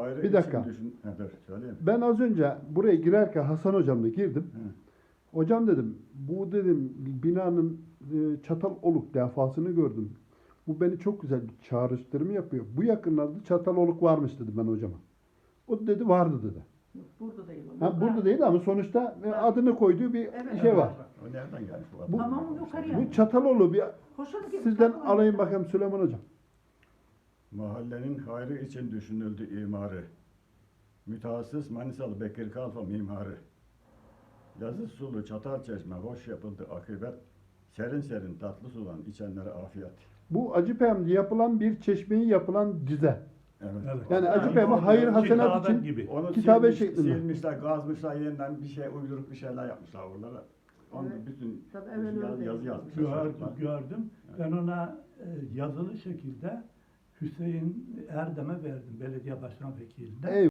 hayrı Bir dakika. için düşün. Ha, dur. Ben az önce buraya girerken Hasan hocamla girdim. Hı. Hocam dedim bu dedim binanın e, çatal oluk defasını gördüm. Bu beni çok güzel bir çağrıştırma yapıyor. Bu yakınlarda çatal oluk varmış dedi ben hocama. O dedi vardı dedi. Burada değil. Ha, burada değil ama sonuçta e, adını koyduğu bir Evet. şey var. O nereden gelmiş bu adam? Bu- Tamam, yukarıya. Bu çatal olu bir Hoşuna sizden alayım bakayım Süleyman hocam. Mahallenin hayrı için düşünüldü imarı. Mütehassıs Manisalı Bekir Kalfa mimarı. Yazı sulu çatal çeşme hoş yapıldı akıbet. Serin serin tatlı sudan içenlere afiyet. Bu Acıpem'de yapılan bir çeşmeyi yapılan dize. Evet. Evet. Yani Yani Acıpem'e o- hayır hasenat için gibi. Onu Kitabe silmiş, şeklinde. silmişler, gazmışlar yeniden bir şey uyduruk bir şeyler yapmışlar oralara. Onu Evet. bütün Tabii evvel yaz, öyle. yazı yazmışlar. Gördüm, gördüm. Ben ona e, yazılı şekilde Hüseyin Erdem'e verdim belediye başkan vekiline. Ey